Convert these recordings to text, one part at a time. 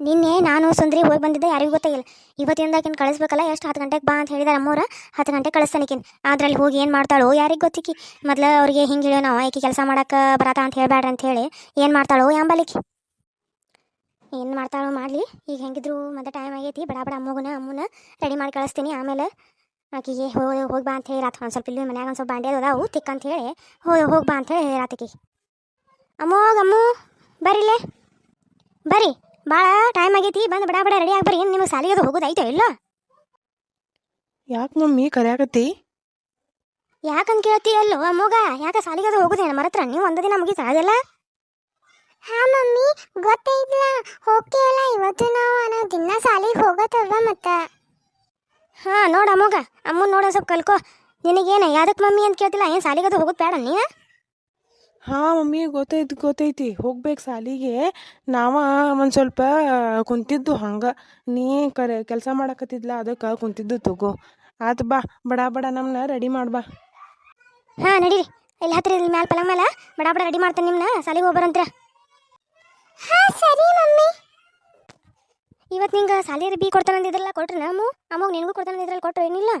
ನಿನ್ನೆ ನಾನು ಸುಂದ್ರಿ ಹೋಗಿ ಬಂದಿದ್ದೆ, ಯಾರಿಗೂ ಗೊತ್ತಾಗಿಲ್ಲ. ಇವತ್ತಿಂದ ಆಕಿನ ಕಳಿಸ್ಬೇಕಲ್ಲ, ಎಷ್ಟು ಹತ್ತು ಗಂಟೆಗೆ ಬಾ ಅಂತ ಹೇಳಿದಾರೆ ಅಮ್ಮವ್ರ, ಹತ್ತು ಗಂಟೆಗೆ ಕಳಿಸ್ತಾನಿಕಿನ್. ಅದ್ರಲ್ಲಿ ಹೋಗಿ ಏನು ಮಾಡ್ತಾಳೋ ಯಾರಿಗೆ ಗೊತ್ತಿಕ್ಕಿ ಮೊದಲು ಅವ್ರಿಗೆ ಹಿಂಗೆ ಹೇಳೋಣ ಆಕಿ ಕೆಲಸ ಮಾಡಕ್ಕೆ ಬರತ್ತ ಅಂತ ಹೇಳ್ಬೇಡ ಅಂತ ಹೇಳಿ, ಏನು ಮಾಡ್ತಾಳೋ ಯಾಂಬಾಲಿಕಿ? ಏನು ಮಾಡ್ತಾಳೋ ಮಾಡಲಿ, ಈಗ ಹೆಂಗಿದ್ರು ಮತ್ತೆ ಟೈಮ್ ಆಗೈತಿ, ಬಡ ಬಡ ಅಮ್ಮಗನ, ಅಮ್ಮನ ರೆಡಿ ಮಾಡಿ ಕಳಿಸ್ತೀನಿ. ಆಮೇಲೆ ಆಕಿಗೆ ಹೋಗಿ ಹೋಗಿ ಬಾ ಅಂತ ಹೇಳಿ ರಾತ್ರಿ ಒಂದು ಸ್ವಲ್ಪ ಇಲ್ಲಿ ಮನ್ಯಾಗ ಒಂದು ಸ್ವಲ್ಪ ಬಾಂಡೆ ಅದಾವು, ತಿಕ್ಕ ಅಂತ ಹೇಳಿ ಹೋಗಿ ಹೋಗಿ ಬಾ ಅಂತ ಹೇಳಿ ರಾತಿಗೆ ಅಮ್ಮೋಗ ಅಮ್ಮು ಬರಿಲೇ? ಬರ್ರಿ ಭಾಳ ಟೈಮ್ ಆಗೈತಿ ಬಂದು ಬಡ ಬಡ ರೆಡಿ ಆಗ್ಬರಿ. ಏನು ನಿಮಗೆ ಸಾಲಿಗೆ ಅದು ಹೋಗೋದಾಯ್ತೋ ಇಲ್ಲ? ಯಾಕೆ ಮಮ್ಮಿ ಕರ್ಯಾಕತ್ತಿ ಯಾಕಂತ ಕೇಳ್ತಿ ಅಲ್ಲೋ ಅಮ್ಮಗ? ಯಾಕೆ ಸಾಲಿಗೆ ಅದು ಹೋಗುದೇನು ಮರತ್ರ ನೀವು ಒಂದು ದಿನ ಮುಗಿತ ಅದೆಲ್ಲ? ಹಾ ಮಮ್ಮಿ ಗೊತ್ತೈತಿಲ್ಲ ಹೋಗ್ತೀವಲ್ಲ ಇವತ್ತು ನಾವು ನಾವು ದಿನ ಸಾಲಿಗೆ ಹೋಗತ್ತಲ್ವ ಮತ್ತೆ? ಹಾಂ ನೋಡು ಅಮ್ಮಗ. ಅಮ್ಮನ ನೋಡ ಸ್ವಲ್ಪ ಕಲ್ಕೋ. ನಿನಗೇನು ಯಾವ್ದಕ್ಕೆ ಮಮ್ಮಿ ಅಂತ ಕೇಳ್ತಿಲ್ಲ? ಏನು ಸಾಲಿಗೆ ಅದು ಹೋಗೋದು ಬೇಡ ನೀ ಹಾಂ, ಮಮ್ಮಿ, ಗೊತ್ತೈತಿ ಗೊತ್ತೈತಿ. ಹೋಗ್ಬೇಕು ಸಾಲಿಗೆ. ನಾವ ಒಂದು ಸ್ವಲ್ಪ ಕುಂತಿದ್ದು ಹಂಗೆ. ನೀ ಕರೆ, ಕೆಲಸ ಮಾಡಕತ್ತಿದ್ಲ, ಅದಕ್ಕೆ ಕುಂತಿದ್ದು ತಗೋ. ಆತು ಬಾ, ಬಡ ಬಡ ನಮ್ಮನ್ನ ರೆಡಿ ಮಾಡ್ಬಾ ಹಾಂ, ನಡೀರಿ. ಇಲ್ಲಿ ಹತ್ತಿರ ಇಲ್ಲಿ ಮ್ಯಾಲ ಪಲಂಗ್ ಮ್ಯಾಲ. ಬಡ ಬಡ ರೆಡಿ ಮಾಡ್ತೇನೆ ನಿಮ್ಮನ್ನ ಸಾಲಿಗೆ ಹೋಗ್ಬರಂತ್ರ. ಹಾ, ಸರಿ ಮಮ್ಮಿ. ಇವತ್ತು ನಿಂಗೆ ಸಾಲಿ ಬಿ ಕೊಡ್ತಾನಂದಿದ್ರಲ್ಲ, ಕೊಟ್ರಿ ನಮ್ಮ ಅಮ್ಮಗೆ ನಿನಗೂ ಕೊಡ್ತಾನಂದಿದ್ರಲ್ಲ, ಕೊಟ್ರು ಏನಿಲ್ಲ?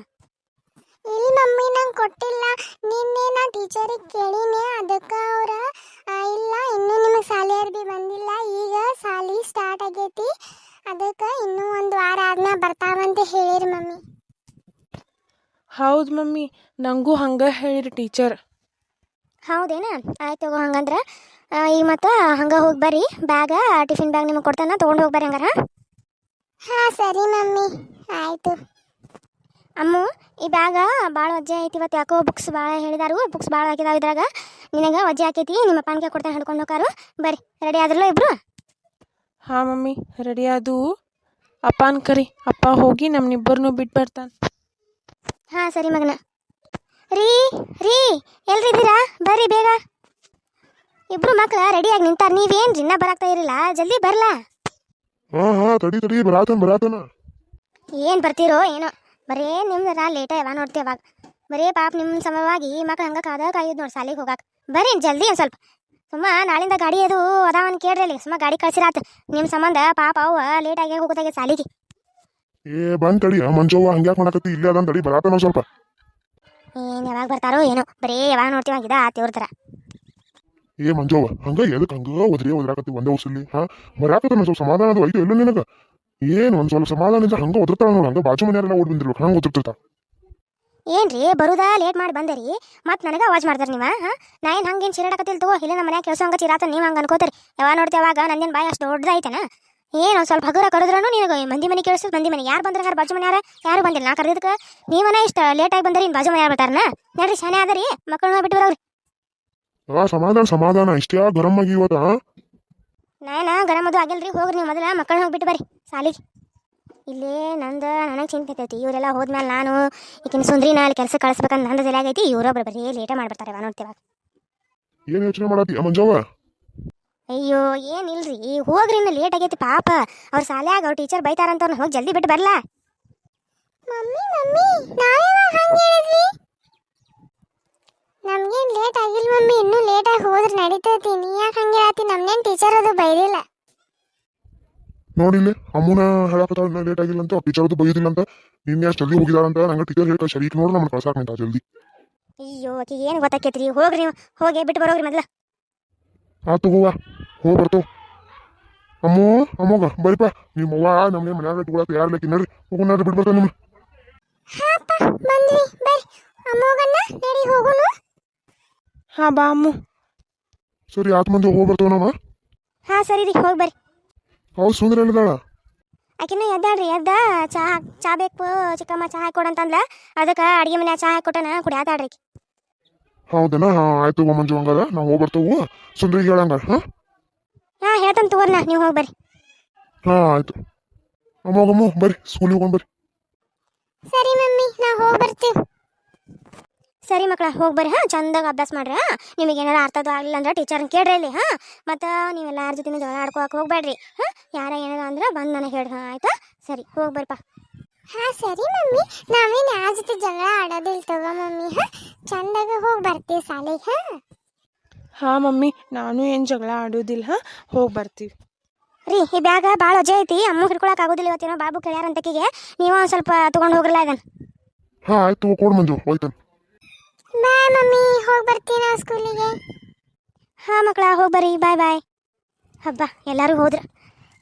ನಂಗೆ ಕೊಟ್ಟಿಲ್ಲ. ನಿನ್ನೆ ನಾ ಟೀಚರಿಗೆ ಕೇಳಿನಿ. ಅದಕ್ಕೆ ಅವ್ರ ಇಲ್ಲ ಇನ್ನೂ ನಿಮಗೆ ಸಾಲಿ ಅರ್ಬಿ ಬಂದಿಲ್ಲ. ಈಗ ಸಾಲಿ ಸ್ಟಾರ್ಟ್ ಆಗೈತಿ. ಅದಕ್ಕೆ ಇನ್ನೂ ಒಂದು ವಾರ ಆದ್ಮೇಲೆ ಬರ್ತಾವಂತ ಹೇಳಿರಿ ಮಮ್ಮಿ. ಹೌದು ಮಮ್ಮಿ ನನಗೂ ಹಂಗೆ ಹೇಳಿರಿ ಟೀಚರ್ ಹೌದೇನ? ಆಯ್ತು ತಗೋ ಹಂಗಂದ್ರೆ. ಈಗ ಮತ್ತೆ ಹಂಗೆ ಹೋಗಿ ಬರ್ರಿ. ಬ್ಯಾಗ ಟಿಫಿನ್ ಬ್ಯಾಗ್ ನಿಮಗೆ ಕೊಡ್ತಾನ. ತೊಗೊಂಡು ಹೋಗಿ ಬರ್ರಿ ಹಂಗಾರ. ಹಾ ಸರಿ ಮಮ್ಮಿ. ಆಯ್ತು. ಅಮ್ಮು ಈ ಬ್ಯಾಗ ಭಾಳ ವಜ್ಜೆ ಐತಿ ಇವತ್ತು ಯಾಕೋ ಬುಕ್ಸ್ ಭಾಳ ಹೇಳಿದಾರು. ಬುಕ್ಸ್ ಭಾಳ ಹಾಕಿದಾವ ಇದ್ರಾಗ. ನಿನಗೆ ವಜ್ಜೆ ಹಾಕೈತಿ ನಿಮ್ಮ ಅಪ್ಪನಿಗೆ ಕೊಡ್ತಾನೆ ಹಿಡ್ಕೊಂಡು ಹೋಗಾರು. ಬರ್ರಿ ರೆಡಿ ಆದ್ರಲ್ಲ ಇಬ್ರು? ಹಾಂ ಮಮ್ಮಿ ರೆಡಿ ಅದು ಅಪ್ಪನ ಕರಿ ಅಪ್ಪ ಹೋಗಿ ನಮ್ಮನ್ನಿಬ್ಬರನ್ನೂ ಬಿಟ್ಟು ಬರ್ತಾನೆ. ಹಾಂ ಸರಿ ಮಗನ. ರೀ ರೀ ಎಲ್ರಿ ಇದ್ದೀರಾ? ಬರ್ರಿ ಬೇಗ. ಇಬ್ರು ಮಕ್ಳು ರೆಡಿಯಾಗಿ ನಿಂತಾರ ನೀವೇನು ಇನ್ನ ಬರಾಕ್ತಾ ಇರಲಿಲ್ಲ ಜಲ್ದಿ ಬರ್ಲಾ? ಹಾಂ ಹಾಂ ತಡಿ ತಡಿ ಬರಾತನ ಬರಾತನ. ಏನು ಬರ್ತೀರೋ ಏನೋ. ಬರೇ ನಿಮ್ದರ ಲೇಟ ಯಾವ ನೋಡ್ತೀವಿ ಅವಾಗ ಬರೇ ಪಾಪ ನಿಮ್ಮ ಸಮವಾಗಿ ಮಕ್ಳು ಹಂಗೆ ಕಾದ ಕಾಯ್ದು ನೋಡಿ ಸಾಲಿಗೆ ಹೋಗಾಕ. ಬರ್ರಿ ಜಲ್ದಿ ಒಂದು ಸ್ವಲ್ಪ. ಸುಮ್ಮ ನಾಳಿಂದ ಗಾಡಿ ಅದು ಅದಾವನ್ ಕೇಳ್ರಿ ಅಲ್ಲಿ. ಸುಮ್ಮ ಗಾಡಿ ಕಳ್ಸಿರಾತ ನಿಮ್ಮ ಸಂಬಂಧ ಪಾಪ ಅವ ಲೇಟಾಗಿ ಹೋಗೋದಾಗೆ ಸಾಲಿಗೆ ಏ ಬಂದ್ ತಡಿ. ಮಂಜವ್ವ ಹಂಗ್ಯಾಕ್ ಮಾಡಕತ್ತಿ ಇಲ್ಲೇ ಅದನ್ ತಡಿ. ಬರಾತನ ಸ್ವಲ್ಪ. ಏನು ಯಾವಾಗ ಬರ್ತಾರೋ ಏನೋ. ಬರೇ ಯಾವಾಗ ನೋಡ್ತೀವಿ ಹಂಗಿದ ಇವ್ರ ಥರ. ಏ ಮಂಜವ್ವ ಹಂಗ ಎದಕ್ ಹಂಗ ಒದ್ರಿ ಒದ್ರಾಕತ್ತಿ ಒಂದೇ ಉಸಿಲಿ ಹಾ? ಬರಾಕತ್ತ ಸ್ವಲ್ಪ ಸಮಾಧಾನ ಅದು ಐತೆ ಎಲ್ಲ ನಿನಗ? ಏನ್ ಒಂದ್ ಸ್ವಲ್ಪ ಸಮಾಧಾನದಿಂದ ಹಂಗ ಒದರ್ತಾಳ ನೋಡ ಹಂಗ ಬಾಜು ಮನೆಯವರೆಲ್ಲ ಓಡ್ ಬಂದಿರ್ಬೇಕು ಹಂಗ ಒದರ್ತಿರ್ತಾ ಏನ್ರಿ ಬರುದಾ ಲೇಟ್ ಮಾಡಿ ಬಂದಿರಿ? ಮತ್ತೆ ನನಗೆ ಅವಾಜ್ ಮಾಡ್ತಾರ ನೀವು ಹಾಂ? ನಾ ಏನ್ ಹಂಗೇನು ಚಿರಾಡಕತ್ತಿಲ್ ತಗೋ ಇಲ್ಲ ನಮ್ಮ ಮನ್ಯಾಗ ಕೆಲಸ ಹಂಗ ಚಿರಾತ ನೀವು ಹಂಗ ಅನ್ಕೋತೀರಿ. ಯಾವಾಗ ನೋಡ್ತೀವಿ ಅವಾಗ ನಂದೇನು ಬಾಯಿ ಅಷ್ಟು ದೊಡ್ಡದಾಯ್ತೇನ ಏನು ಒಂದು ಸ್ವಲ್ಪ ಹಗುರ ಕರೆದ್ರೂ ನಿನಗೆ ಮಂದಿ ಮನೆ ಕೇಳಿಸ್ ಮಂದಿ ಮನೆ. ಯಾರು ಬಂದ್ರೆ ಯಾರು ಬಾಜು ಮನೆಯಾರ? ಯಾರು ಬಂದಿಲ್ಲ? ನಾ ಕರೆದಕ್ಕೆ ನೀವನ ಇಷ್ಟ ಲೇಟಾಗಿ ಬಂದರಿ ಇನ್ನು ಬಾಜು ಮನೆಯಾರ ಬರ್ತಾರನ? ನೋಡ್ರಿ ಶಾನೆ ಆದರಿ ಹೋಗಿ ಬಿಟ್ಟು ಬರೋರಿ. ಆ ಸಮಾಧಾನ ಸಮಾಧಾನ ಇಷ್ಟೇ ಗರಂ ಆಗಿ ಇವತ್ತ ಹಾ? ನಾಯನ ಅದು ಆಗಿಲ್ರಿ ಹೋಗ್ರಿ ನೀವು ಮೊದಲ ಹೋಗಿ ಹೋಗ್ಬಿಟ್ಟು ಬರ್ರಿ. ಸಾಲಿಗೆ ಇಲ್ಲೇ ನಂದು ನನಗೆ ಚಿಂತೆ ಐತಿ ಇವರೆಲ್ಲ ಹೋದ್ಮೇಲೆ ನಾನು ಈಗಿನ ಸುಂದ್ರಿನ ಅಲ್ಲಿ ಕೆಲಸ ಕಳಿಸ್ಬೇಕಂತ ನಂದು ತಲೆಯಾಗೈತಿ ಇವರೊಬ್ರು ಬರೀ ಲೇಟ ಮಾಡ್ಬಿಡ್ತಾರೆ ವಾ ನೋಡ್ತೀವಿ ಏನು ಯೋಚನೆ ಮಾಡತ್ತಿ ಮಂಜವ್ವ ಅಯ್ಯೋ ಏನಿಲ್ರಿ ಹೋಗ್ರಿ ಇನ್ನು ಲೇಟ್ ಆಗೈತಿ ಪಾಪ. ಅವ್ರ ಸಾಲ್ಯಾಗ ಅವ್ರ ಟೀಚರ್ ಬೈತಾರಂತ ಅವ್ರನ್ನ ಹೋಗಿ ಜಲ್ದಿ ಬಿಟ್ಟು ಬರ್ಲಾ. ಮಮ್ಮಿ ಮಮ್ಮಿ ಹಂಗೆ ಹೇಳಿದ್ವಿ? ನಮ್ಗೇನ್ ಲೇಟ್ ಆಗಿಲ್ಲ ಮಮ್ಮಿ. ಇನ್ನೂ ಲೇಟಾಗಿ ಹೋದ್ರೆ ನಡೀತೈತಿ. ನೀ ಯಾಕೆ ಹಂಗೆ ಹೇಳ್ತಿ ನಮ್ಗೇನು ಟೀಚರ್ ಅದು ಬೈದಿಲ್ಲ. ನೋಡಿಲ್ಲಿ ಅಮ್ಮನ ಹೇಳಕತ್ತಾಳ ಲೇಟ್ ಆಗಿಲ್ಲ ಅಂತ ಟೀಚರ್ದು ಬೈದಿಲ್ಲ ಅಂತ ನಿನ್ನೆ ಅಷ್ಟು ಜಲ್ದಿ ಹೋಗಿದಾರಂತ ನಂಗೆ ಟೀಚರ್ ಹೇಳ್ತಾ ಸರಿ ನೋಡಿ ನಮ್ಮನ್ನ ಕಳ್ಸಾಕ ನಿಂತ ಜಲ್ದಿ. ಅಯ್ಯೋ ಆಕಿಗೆ ಏನು ಗೊತ್ತಾಕೈತ್ರಿ ಹೋಗ್ರಿ ನೀವು ಹೋಗಿ ಬಿಟ್ಟು ಬರೋಗ್ರಿ ಮೊದ್ಲ. ಆತು ಹೂವ ಹೋಗಿ ಬರ್ತೋ ಅಮ್ಮ ಅಮ್ಮಗ ಬರಿಪ. ನಿಮ್ಮ ಅವ್ವ ನಮ್ಗೆ ಮನ್ಯಾಗ ಇಟ್ಕೊಳಕ್ ಯಾರ್ಲಕ್ಕಿ ನಡ್ರಿ ಹೋಗೋಣ ಬಿಟ್ಟು ಬರ್ತಾನೆ ನಿಮ್ಮ ಹಾಪ ಬಂದ್ವಿ ಬೈ ಅಮ್ಮೋಗನ್ನ ನಡಿ ಹೋಗುನು. ಹಾಂ ಬಾ ಅಮ್ಮು. ಸರಿ ಆತ್ ಮಂದಿ ಹೋಗಿ ಬರ್ತೇವೆ ನಮ್ಮ ಹಾ ಸರಿ ರೀ ಹೋಗಿ ಬರ್ರಿ. ಹೌದು ಸುಂದ್ರ ಹೇಳಿದಾಳ. ಆಕಿನ ಎದ್ದಾಳ್ರಿ ಎದ್ದ ಚಾ ಚಾ ಬೇಕು ಚಿಕ್ಕಮ್ಮ ಚಾ ಹಾಕೊಡಂತಂದ್ಲ ಅದಕ್ಕೆ ಅಡಿಗೆ ಮನೆ ಚಾ ಹಾಕೊಟ್ಟನ ಕುಡಿಯಾತಾಡ್ರಿ. ಹೌದನ? ಹಾ ಆಯ್ತು ಹೋಗ ಮಂಜು ಹಂಗಾರ ನಾವು ಹೋಗಿ ಬರ್ತೇವು. ಸುಂದ್ರಿಗೆ ಹೇಳಂಗಾರ ಹಾ? ಹಾ ಹೇಳ್ತಾನೆ ತಗೋರ್ನ ನೀವು ಹೋಗಿ ಬರ್ರಿ. ಹಾ ಆಯ್ತು. ಅಮ್ಮ ಹೋಗಮ್ಮ ಬರ್ರಿ ಸ್ಕೂಲಿಗೆ ಬರ್ರಿ ಸರಿ ಮಮ್ಮಿ ನಾ ಹೋಗಿ ಬರ್ತೀವಿ. ಸರಿ ಮಕ್ಕಳ ಹೋಗಿ ಬರ್ರಿ ಹಾಂ ಚಂದಾಗ ಅಭ್ಯಾಸ ಮಾಡ್ರಿ ಹಾಂ. ನಿಮಗೆ ಏನಾರ ಅರ್ಥದ್ದು ಆಗಲಿಲ್ಲ ಅಂದ್ರೆ ಟೀಚರ್ನ ಕೇಳ್ರಿ ಇಲ್ಲಿ ಹಾಂ. ಮತ್ತು ನೀವೆಲ್ಲ ಯಾರ ಜೊತೆ ಜಗಳ ಆಡ್ಕೊಳಕ್ಕೆ ಹೋಗ್ಬೇಡ್ರಿ ಹಾಂ. ಯಾರ ಏನಾರ ಅಂದ್ರೆ ಬಂದು ನನಗೆ ಹೇಳ್ರಿ ಹಾಂ ಆಯ್ತಾ? ಸರಿ ಹೋಗಿ ಬರ್ರಿಪ್ಪ ಹಾ ಸರಿ ಮಮ್ಮಿ. ನಾವೇನು ಯಾರ ಜೊತೆ ಜಗಳ ಆಡೋದಿಲ್ಲ ತಗೋ ಮಮ್ಮಿ ಹಾ. ಚಂದಾಗ ಹೋಗಿ ಬರ್ತೀವಿ ಸಾಲಿಗೆ ಹಾ. ಹಾಂ ಮಮ್ಮಿ ನಾನು ಏನು ಜಗಳ ಆಡೋದಿಲ್ಲ ಹಾಂ. ಹೋಗಿ ಬರ್ತೀವಿ. ರೀ ಈ ಬ್ಯಾಗ ಭಾಳ ವಜೆ ಐತಿ ಅಮ್ಮ ಹಿಡ್ಕೊಳಕ್ ಆಗೋದಿಲ್ಲ ಇವತ್ತೇನೋ ಬಾಬು ಕೇಳ್ಯಾರಂತಕಿಗೆ ನೀವು ಒಂದು ಸ್ವಲ್ಪ ತಗೊಂಡು ಹೋಗ್ರಲ್ಲ ಇದನ್ನ ಹಾ ಆಯ್ತು ಕೊಡು ಮಂಜು ಹೋಯ್ತಾನೆ. Bye mummy. ಹೋಗಿ ಬರ್ತೀನ ಸ್ಕೂಲಿಗೆ. ಹಾಂ, ಮಕ್ಕಳ, ಹೋಗಿ ಬರ್ರಿ. ಬಾಯ್ ಬಾಯ್ ಹಬ್ಬ, ಎಲ್ಲರೂ ಹೋದ್ರ.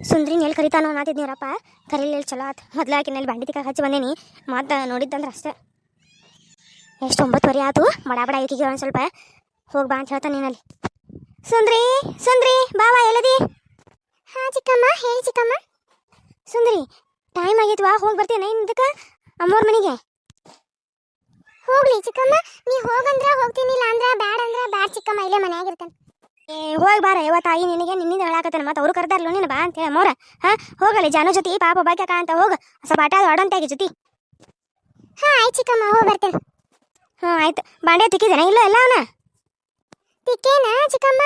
ಸುಂದ್ರಿನ ಎಲ್ಲಿ ಕರಿತಾನೋ ಅನ್ನತ್ತಿದ್ನೀರಪ್ಪ ಕರೀಲಿ ಚಲೋ ಆತ. ಮೊದ್ಲು ಆಕಿನಲ್ಲಿ ಬಂಡಿ ತಿಕ್ಕ ಹಚ್ಚಿ ಬಂದೇನಿ. ಮತ್ತು ನೋಡಿದ್ದಂದ್ರೆ ಅಷ್ಟೇ. ಎಷ್ಟು ಒಂಬತ್ತುವರೆ ಆಯ್ತು ಬಡ ಬಡ ಈಕಿಗೆ ಒಂದು ಸ್ವಲ್ಪ ಹೋಗಿ ಬಾ ಅಂತ ಹೇಳ್ತಾನೆ ನೀನಲ್ಲಿ. ಸುಂದ್ರಿ ಸುಂದ್ರಿ, ಬಾವಾ, ಎಲ್ಲದಿ? ಹಾ, ಚಿಕ್ಕಮ್ಮ, ಹೇಳಿ ಚಿಕ್ಕಮ್ಮ. ಸುಂದ್ರಿ ಟೈಮ್ ಆಗೈತ್ವಾ? ಹೋಗಿ ಬರ್ತೀನಿ ಇದಕ್ಕೆ? ಅಮ್ಮೋರ್ ಮನೆಗೆ? ಹೋಗ್ಲಿ ಚಿಕ್ಕಮ್ಮ ನೀ ಹೋಗಂದ್ರ ಹೋಗ್ತೀನಿ ಇಲ್ಲ ಅಂದ್ರ ಬ್ಯಾಡ ಅಂದ್ರ ಬ್ಯಾಡ ಚಿಕ್ಕಮ್ಮ ಇಲ್ಲೇ ಮನ್ಯಾಗಿರ್ತೇನೆ. ಏ ಹೋಗಿ ಬಾರ ಯಾವ ತಾಯಿ ನಿನಗೆ ನಿನ್ನಿಂದ ಹೇಳಾಕತ್ತಾನ ಮತ್ತೆ ಅವ್ರು ಕರ್ದಾರ್ಲು ನೀನು ಬಾ ಅಂತ ಹೇಳ ಅಮ್ಮೋರ ಹಾಂ ಹೋಗಲಿ ಜಾನು ಜೊತೆ ಪಾಪ ಬಾಕ್ಯಾಕ ಅಂತ ಹೋಗ. ಸ್ವಲ್ಪ ಆಟ ಆಡೋಂತಾಗಿ ಜೊತೆ. ಹಾ ಆಯ್ತು ಚಿಕ್ಕಮ್ಮ ಹೋಗಿ ಬರ್ತೇನೆ. ಹ್ಞೂ ಆಯ್ತು. ಬಾಂಡೆ ತಿಕ್ಕಿದೇನ ಇಲ್ಲ ಎಲ್ಲ ಅವನ? ತಿಕ್ಕೇನ ಚಿಕ್ಕಮ್ಮ?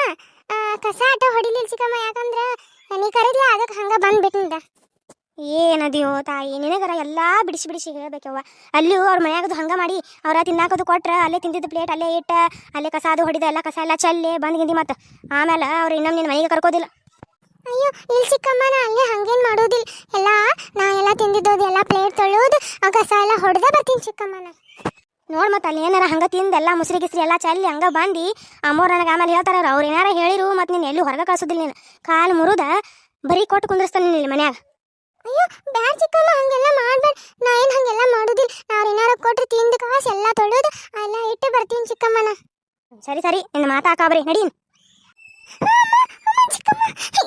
ಕಸ ಆಟ ಹೊಡಿಲಿಲ್ಲ ಚಿಕ್ಕಮ್ಮ ಯಾಕಂದ್ರ ನೀ ಕರಿದ್ಲ ಅದಕ್ಕೆ ಹಂಗ ಬಂದ್ಬಿಟ್ಟಿಂದ ಏನದಿಯೋ ತಾಯಿ ನಿನಗರ ಎಲ್ಲ ಬಿಡಿಸಿ ಬಿಡಿಸಿ ಹೇಳ್ಬೇಕವ್ವ. ಅಲ್ಲೂ ಅವ್ರ ಮನ್ಯಾಗದು ಹಂಗ ಮಾಡಿ ಅವ್ರ ತಿನ್ನಾಕದು ಕೊಟ್ರ ಅಲ್ಲೇ ತಿಂದಿದ್ದು ಪ್ಲೇಟ್ ಅಲ್ಲೇ ಇಟ್ಟ ಅಲ್ಲೇ ಕಸ ಅದು ಹೊಡಿದ ಎಲ್ಲ ಕಸ ಎಲ್ಲ ಚಲ್ಲೆ ಬಂದ್ ಗಿಂದಿ ಮತ್ತೆ. ಆಮೇಲೆ ಅವ್ರು ಇನ್ನೊಮ್ಮೆ ನಿನ್ನ ಮನೆಗೆ ಕರ್ಕೋದಿಲ್ಲ. ಅಯ್ಯೋ ಇಲ್ಲಿ ಚಿಕ್ಕಮ್ಮ ನಾ ಅಲ್ಲೇ ಹಂಗೇನ್ ಮಾಡೋದಿಲ್ಲ ಎಲ್ಲ ನಾ ಎಲ್ಲ ತಿಂದಿದ್ದೋದು ಎಲ್ಲ ಪ್ಲೇಟ್ ತೊಳೆಯೋದು ಆ ಕಸ ಎಲ್ಲ ಹೊಡೆದೇ ಬರ್ತೀನಿ ಚಿಕ್ಕಮ್ಮನ ನೋಡಿ ಮತ್ತೆ ಅಲ್ಲಿ ಏನಾರ ಹಂಗ ತಿಂದೆಲ್ಲ ಮುಸ್ರಿ ಗಿಸ್ರಿ ಎಲ್ಲ ಚಲ್ಲಿ ಹಂಗ ಬಂದು ಅಮ್ಮೋರ್ ನನಗೆ ಆಮೇಲೆ ಹೇಳ್ತಾರ ಅವ್ರು ಏನಾರ ಹೇಳಿರು ಮತ್ತೆ ನೀನು ಎಲ್ಲೂ ಹೊರಗೆ ಕಳ್ಸೋದಿಲ್ಲ ನೀನು. ಕಾಲು ಮುರುದ ಬರೀ ಕೊಟ್ಟು ಕುಂದ್ರಸ್ತಾನೆ ನೀನು ಇಲ್ಲಿ ಮನ್ಯಾಗ. ಅಯ್ಯೋ, ಬ್ಯಾಡ ಚಿಕ್ಕಮ್ಮ ಹಂಗೆಲ್ಲ ಮಾಡ್ಬೇಡ. ನಾ ಏನು ಹಂಗೆಲ್ಲ ಮಾಡೋದಿಲ್ಲ. ನಾವು ಏನಾರ ಕೊಟ್ರೆ ತಿಂದು ಕಾಸು ಎಲ್ಲ ತೊಳೆಯೋದು ಎಲ್ಲ ಇಟ್ಟು ಬರ್ತೀನಿ ಚಿಕ್ಕಮ್ಮನ. ಸರಿ ಸರಿ, ನಿನ್ನ ಮಾತಾಕಾಬ್ರಿ ನಡಿ ಚಿಕ್ಕಮ್ಮ,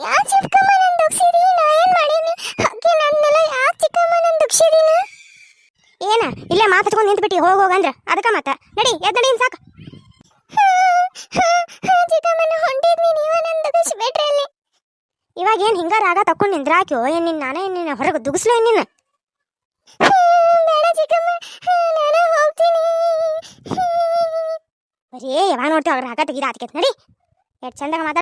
ಯಾಕೆ ಚಿಕ್ಕಮ್ಮ ನನ್ ದುಗ್ಸಿದಿ ನಾ ಏನು ಮಾಡೀನಿ? ಅಕ್ಕಿ ನನ್ನೆಲ್ಲ ಯಾಕೆ ಚಿಕ್ಕಮ್ಮ ನನ್ ದುಗ್ಸಿದಿನ ಏನ, ಇಲ್ಲೇ ಮಾತಾಡ್ಕೊಂಡು ನಿಂತ್ಬಿಟ್ಟು, ಹೋಗಿ ಹೋಗಂದ್ರ ಅದಕ್ಕೆ ಮತ್ತೆ ನಡಿ. ಇವಾಗ ಏನು ಹಿಂಗ ರಾಗ ತಕೊಂಡು ನಿಂದ್ರಾಕ್ಯೋ? ಏನು ನಿನ್ನ ನಾನೇ ನಿನ್ನ ಹೊರಗೆ ದುಗಿಸ್ಲೋ ನಿನ್ನ? ಬರೀ ಯಾವಾಗ ನೋಡ್ತೀವಿ ಅವ್ರ ರಾಗ ತೆಗಿದ ಆತಕೈತೆ ನಡಿ. ಎಷ್ಟು ಚಂದಾಗ ಮಾತಾಡ